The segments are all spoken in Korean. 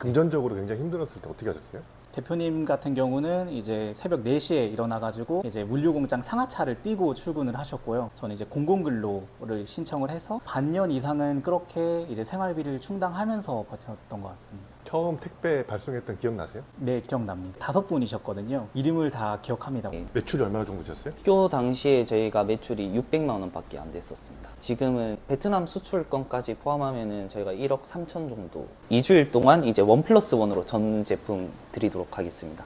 금전적으로 굉장히 힘들었을 때 어떻게 하셨어요? 대표님 같은 경우는 이제 새벽 4시에 일어나가지고 이제 물류공장 상하차를 띄고 출근을 하셨고요. 저는 이제 공공근로를 신청을 해서 반년 이상은 그렇게 이제 생활비를 충당하면서 버텼던 것 같습니다. 처음 택배 발송했던 기억나세요? 네, 기억납니다. 다섯 분이셨거든요. 이름을 다 기억합니다. 매출이 얼마나 정도 되셨어요? 학교 당시에 저희가 매출이 600만 원밖에 안 됐었습니다. 지금은 베트남 수출 건까지 포함하면은 저희가 1억 3천 정도. 2주일 동안 이제 원 플러스 원으로 전 제품 드리도록 하겠습니다.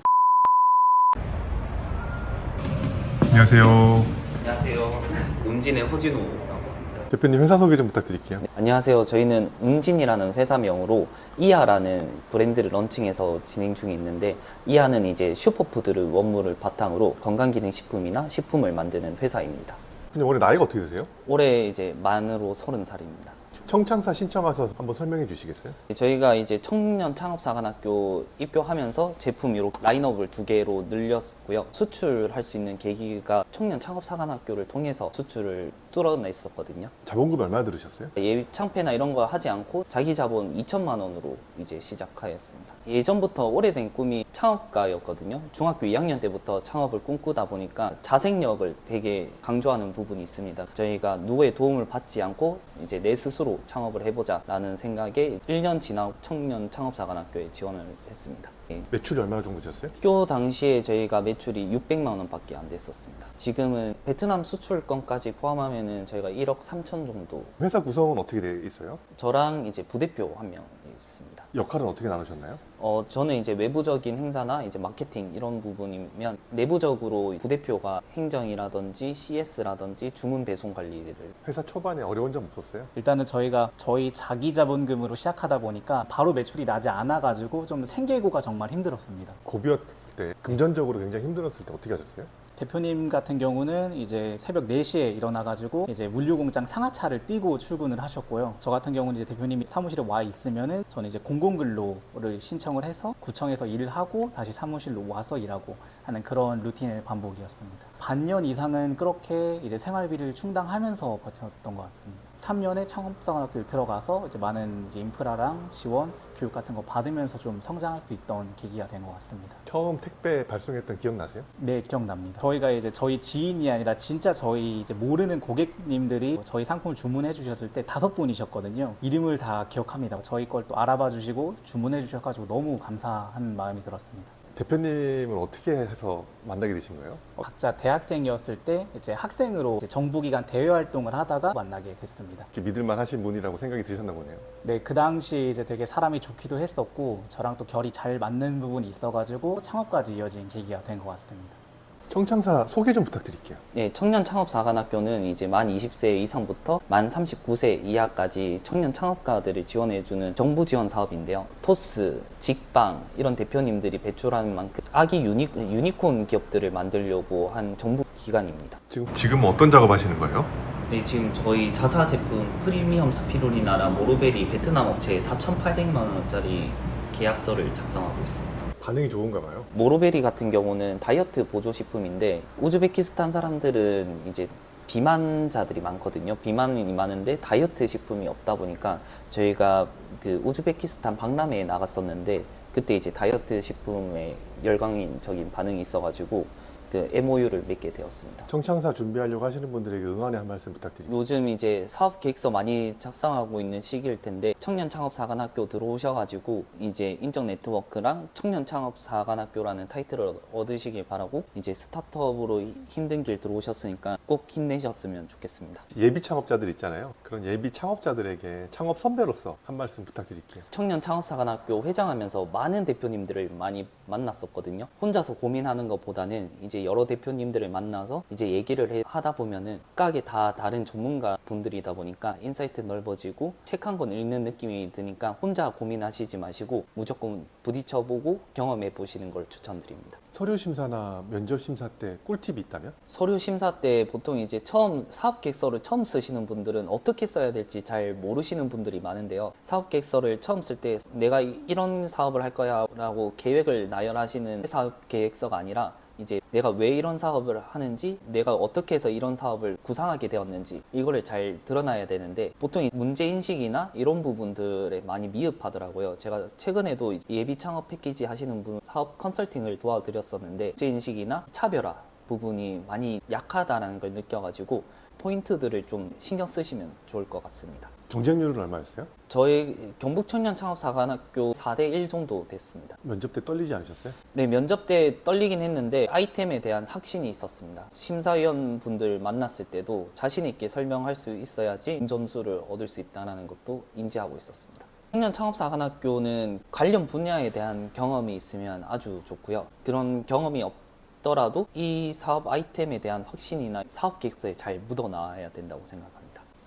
안녕하세요. 안녕하세요. 허진호라고 합니다. 대표님 회사 소개 좀 부탁드릴게요. 네, 안녕하세요. 저희는 운진이라는 회사명으로 이하라는 브랜드를 런칭해서 진행 중에 있는데 이하는 이제 슈퍼푸드를 원물을 바탕으로 건강기능식품이나 식품을 만드는 회사입니다. 근데 올해 나이가 어떻게 되세요? 올해 이제 만으로 30살입니다. 청창사 신청 와서 한번 설명해 주시겠어요? 저희가 이제 청년 창업사관학교 입교하면서 제품 이렇게 라인업을 두 개로 늘렸고요. 수출할 수 있는 계기가 청년 창업사관학교를 통해서 수출을 뚫어냈었거든요. 자본금 얼마나 들으셨어요? 예비 창패나 이런 거 하지 않고 자기 자본 2천만 원으로 이제 시작하였습니다. 예전부터 오래된 꿈이 창업가였거든요. 중학교 2학년 때부터 창업을 꿈꾸다 보니까 자생력을 되게 강조하는 부분이 있습니다. 저희가 누구의 도움을 받지 않고 이제 내 스스로 창업을 해보자라는 생각에 1년 지나고 청년 창업사관학교에 지원을 했습니다. 예. 매출이 얼마나 정도 되셨어요? 학교 당시에 저희가 매출이 600만 원밖에 안 됐었습니다. 지금은 베트남 수출 건까지 포함하면은 저희가 1억 3천 정도. 회사 구성은 어떻게 돼 있어요? 저랑 이제 부대표 한 명 있습니다. 역할은 어떻게 나누셨나요? 어, 저는 이제 외부적인 행사나 이제 마케팅 이런 부분이면 내부적으로 부대표가 행정이라든지 CS라든지 주문 배송 관리를 회사 초반에 어려운 점 없었어요? 일단은 저희가 저희 자기 자본금으로 시작하다 보니까 바로 매출이 나지 않아가지고 좀 생계고가 정말 힘들었습니다. 고비였을 때 금전적으로 굉장히 힘들었을 때 어떻게 하셨어요? 대표님 같은 경우는 이제 새벽 4시에 일어나가지고 이제 물류공장 상하차를 띄고 출근을 하셨고요. 저 같은 경우는 이제 대표님이 사무실에 와 있으면은 저는 이제 공공근로를 신청을 해서 구청에서 일을 하고 다시 사무실로 와서 일하고 하는 그런 루틴의 반복이었습니다. 반년 이상은 그렇게 이제 생활비를 충당하면서 버텼던 것 같습니다. 3년에 창업사관학교를 들어가서 이제 많은 이제 인프라랑 지원, 교육 같은 거 받으면서 좀 성장할 수 있던 계기가 된 것 같습니다. 처음 택배 발송했던 기억나세요? 네, 기억납니다. 저희가 이제 저희 지인이 아니라 진짜 저희 이제 모르는 고객님들이 저희 상품을 주문해 주셨을 때 다섯 분이셨거든요. 이름을 다 기억합니다. 저희 걸 또 알아봐 주시고 주문해 주셔가지고 너무 감사한 마음이 들었습니다. 대표님을 어떻게 해서 만나게 되신 거예요? 어, 각자 대학생이었을 때 이제 학생으로 이제 정부기관 대외 활동을 하다가 만나게 됐습니다. 이렇게 믿을만 하신 분이라고 생각이 드셨나 보네요. 네, 그 당시 이제 되게 사람이 좋기도 했었고 저랑 또 결이 잘 맞는 부분이 있어가지고 창업까지 이어진 계기가 된 것 같습니다. 청창사 소개 좀 부탁드릴게요. 네, 청년 창업 사관학교는 이제 만 20세 이상부터 만 39세 이하까지 청년 창업가들을 지원해주는 정부 지원 사업인데요. 토스, 직방 이런 대표님들이 배출하는 만큼 아기 유니, 유니콘 기업들을 만들려고 한 정부 기관입니다. 지금 지금 어떤 작업하시는 거예요? 네, 지금 저희 자사 제품 프리미엄 스피루리나라 모로베리 베트남 업체에 4,800만 원짜리 계약서를 작성하고 있습니다. 반응이 좋은가 봐요. 모로베리 같은 경우는 다이어트 보조 식품인데 우즈베키스탄 사람들은 이제 비만자들이 많거든요. 비만이 많은데 다이어트 식품이 없다 보니까 저희가 그 우즈베키스탄 박람회에 나갔었는데 그때 이제 다이어트 식품에 열광적인 반응이 있어가지고 그 MOU를 맺게 되었습니다. 청창사 준비하려고 하시는 분들에게 응원의 한 말씀 부탁드립니다. 요즘 이제 사업 계획서 많이 작성하고 있는 시기일 텐데 청년 창업 사관학교 들어오셔가지고 이제 인적 네트워크랑 청년 창업 사관학교라는 타이틀을 얻으시길 바라고 이제 스타트업으로 히- 힘든 길 들어오셨으니까 꼭 힘내셨으면 좋겠습니다. 예비 창업자들 있잖아요. 그런 예비 창업자들에게 창업 선배로서 한 말씀 부탁드릴게요. 청년 창업 사관학교 회장하면서 많은 대표님들을 많이 만났었거든요. 혼자서 고민하는 것보다는 이제 여러 대표님들을 만나서 이제 얘기를 해- 하다 보면은 각각의 다 다른 전문가 분들이다 보니까 인사이트 넓어지고 책 한 권 읽는 느낌이 드니까 혼자 고민하시지 마시고 무조건 부딪혀보고 경험해 보시는 걸 추천드립니다. 서류 심사나 면접 심사 때 꿀팁이 있다면? 서류 심사 때 보통 이제 처음 사업 계획서를 처음 쓰시는 분들은 어떻게 써야 될지 잘 모르시는 분들이 많은데요. 사업 계획서를 처음 쓸 때 내가 이- 이런 사업을 할 거야라고 계획을 나열하시는 사업 계획서가 아니라 이제 내가 왜 이런 사업을 하는지, 내가 어떻게 해서 이런 사업을 구상하게 되었는지 이거를 잘 드러나야 되는데 보통 이 문제 인식이나 이런 부분들에 많이 미흡하더라고요. 제가 최근에도 예비 창업 패키지 하시는 분 사업 컨설팅을 도와드렸었는데 문제 인식이나 차별화 부분이 많이 약하다라는 걸 느껴가지고 포인트들을 좀 신경 쓰시면 좋을 것 같습니다. 경쟁률은 얼마였어요? 저희 경북 청년 창업 사관학교 4대 1 정도 됐습니다. 면접 때 떨리지 않으셨어요? 네, 면접 때 떨리긴 했는데 아이템에 대한 확신이 있었습니다. 심사위원 분들 만났을 때도 자신 있게 설명할 수 있어야지 점수를 얻을 수 있다는 것도 인지하고 있었습니다. 청년 창업사관학교는 관련 분야에 대한 경험이 있으면 아주 좋고요. 그런 경험이 없 더라도 이 사업 아이템에 대한 확신이나 사업 계획서에 잘 묻어나와야 된다고 생각합니다.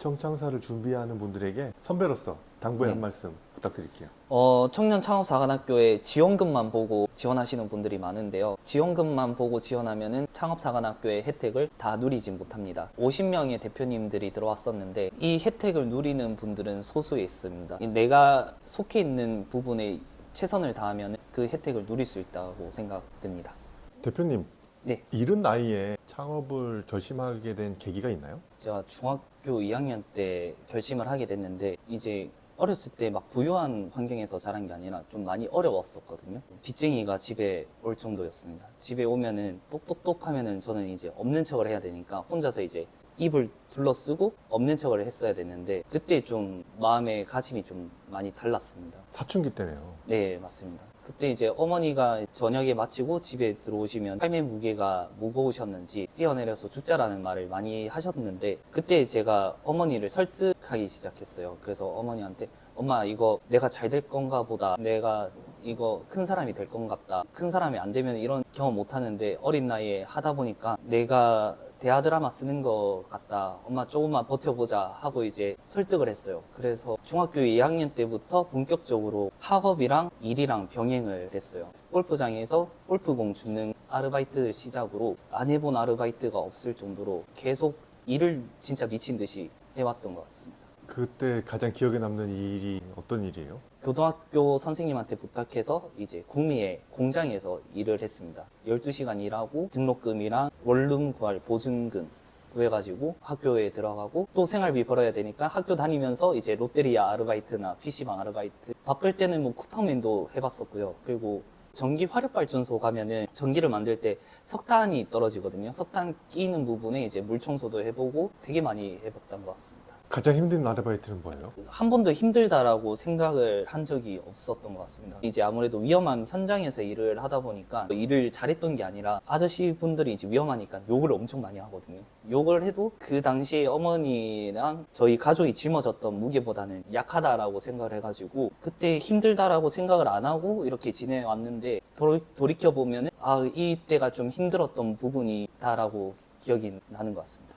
청창사를 준비하는 분들에게 선배로서 당부의 네. 한 말씀 부탁드릴게요. 어, 청년 창업사관학교에 지원금만 보고 지원하시는 분들이 많은데요. 지원금만 보고 지원하면은 창업사관학교의 혜택을 다 누리지 못합니다. 50명의 대표님들이 들어왔었는데 이 혜택을 누리는 분들은 소수에 있습니다. 내가 속해 있는 부분에 최선을 다하면 그 혜택을 누릴 수 있다고 생각됩니다. 대표님, 네. 이른 나이에 창업을 결심하게 된 계기가 있나요? 제가 중학교 2학년 때 결심을 하게 됐는데 이제 어렸을 때 막 부유한 환경에서 자란 게 아니라 좀 많이 어려웠었거든요. 빚쟁이가 집에 올 정도였습니다. 집에 오면은 똑똑똑 하면은 저는 이제 없는 척을 해야 되니까 혼자서 이제 입을 둘러쓰고 없는 척을 했어야 됐는데 그때 좀 마음의 가짐이 좀 많이 달랐습니다. 사춘기 때네요. 네, 맞습니다. 그때 이제 어머니가 저녁에 마치고 집에 들어오시면 삶의 무게가 무거우셨는지 뛰어내려서 죽자라는 말을 많이 하셨는데 그때 제가 어머니를 설득하기 시작했어요. 그래서 어머니한테 엄마 이거 내가 잘 될 건가 보다. 내가 이거 큰 사람이 될 건 같다. 큰 사람이 안 되면 이런 경험 못 하는데 어린 나이에 하다 보니까 내가 대하 드라마 쓰는 것 같다. 엄마 조금만 버텨보자 하고 이제 설득을 했어요. 그래서 중학교 2학년 때부터 본격적으로 학업이랑 일이랑 병행을 했어요. 골프장에서 골프공 줍는 아르바이트 시작으로 안 해본 아르바이트가 없을 정도로 계속 일을 진짜 미친 듯이 해왔던 것 같습니다. 그때 가장 기억에 남는 일이 어떤 일이에요? 고등학교 선생님한테 부탁해서 이제 구미에 공장에서 일을 했습니다. 12시간 일하고 등록금이랑 원룸 구할 보증금 구해가지고 학교에 들어가고 또 생활비 벌어야 되니까 학교 다니면서 이제 롯데리아 아르바이트나 PC방 아르바이트 바쁠 때는 뭐 쿠팡맨도 해봤었고요. 그리고 전기 화력발전소 가면은 전기를 만들 때 석탄이 떨어지거든요. 석탄 끼는 부분에 이제 물 청소도 해보고 되게 많이 해봤던 것 같습니다. 가장 힘든 아르바이트는 뭐예요? 한 번도 힘들다라고 생각을 한 적이 없었던 것 같습니다. 이제 아무래도 위험한 현장에서 일을 하다 보니까 일을 잘했던 게 아니라 아저씨 분들이 이제 위험하니까 욕을 엄청 많이 하거든요. 욕을 해도 그 당시에 어머니랑 저희 가족이 짊어졌던 무게보다는 약하다라고 생각을 해가지고 그때 힘들다라고 생각을 안 하고 이렇게 지내왔는데 돌, 돌이켜 보면 아, 이때가 좀 힘들었던 부분이다라고 기억이 나는 것 같습니다.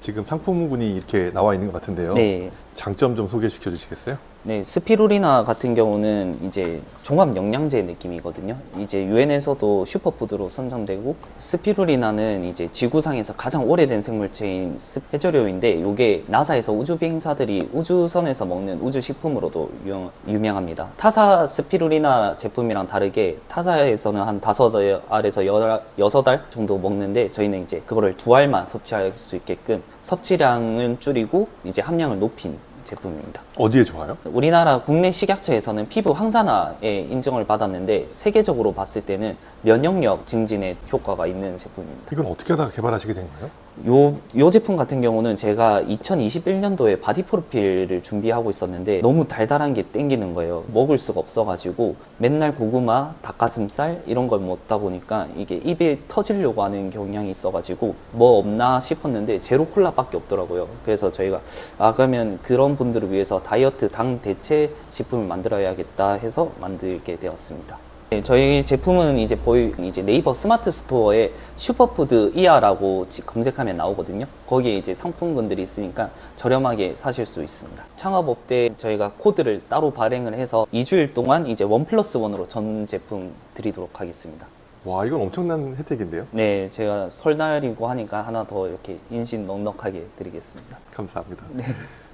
지금 상품군이 이렇게 나와 있는 것 같은데요. 네. 장점 좀 소개시켜 주시겠어요? 네, 스피루리나 같은 경우는 이제 종합 영양제 느낌이거든요. 이제 유엔에서도 슈퍼푸드로 선정되고 스피루리나는 이제 지구상에서 가장 오래된 생물체인 해조류인데 이게 나사에서 우주 비행사들이 우주선에서 먹는 우주 식품으로도 유명, 유명합니다. 타사 스피루리나 제품이랑 다르게 타사에서는 한 다섯 알에서 여- 여섯 알 정도 먹는데 저희는 이제 그거를 두 알만 섭취할 수 있게끔 섭취량은 줄이고 이제 함량을 높인 제품입니다. 어디에 좋아요? 우리나라 국내 식약처에서는 피부 항산화에 인정을 받았는데 세계적으로 봤을 때는 면역력 증진에 효과가 있는 제품입니다. 이건 어떻게 하다가 개발하시게 된 거예요? 요, 요 제품 같은 경우는 제가 2021년도에 바디 프로필을 준비하고 있었는데 너무 달달한 게 땡기는 거예요. 먹을 수가 없어가지고 맨날 고구마, 닭가슴살 이런 걸 먹다 보니까 이게 입에 터지려고 하는 경향이 있어가지고 뭐 없나 싶었는데 제로 콜라밖에 없더라고요. 그래서 저희가 아 그러면 그런 분들을 위해서 다이어트 당 대체 식품을 만들어야겠다 해서 만들게 되었습니다. 네, 저희 제품은 이제 보이 이제 네이버 스마트 스토어에 슈퍼푸드 이하라고 지- 검색하면 나오거든요. 거기에 이제 상품군들이 있으니까 저렴하게 사실 수 있습니다. 창업업 때 저희가 코드를 따로 발행을 해서 2주일 동안 이제 원 플러스 원으로 전 제품 드리도록 하겠습니다. 와, 이건 엄청난 혜택인데요. 네, 제가 설날이고 하니까 하나 더 이렇게 인심 넉넉하게 드리겠습니다. 감사합니다.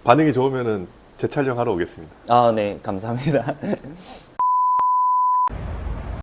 반응이 좋으면은 재촬영하러 오겠습니다. 아, 네, 감사합니다.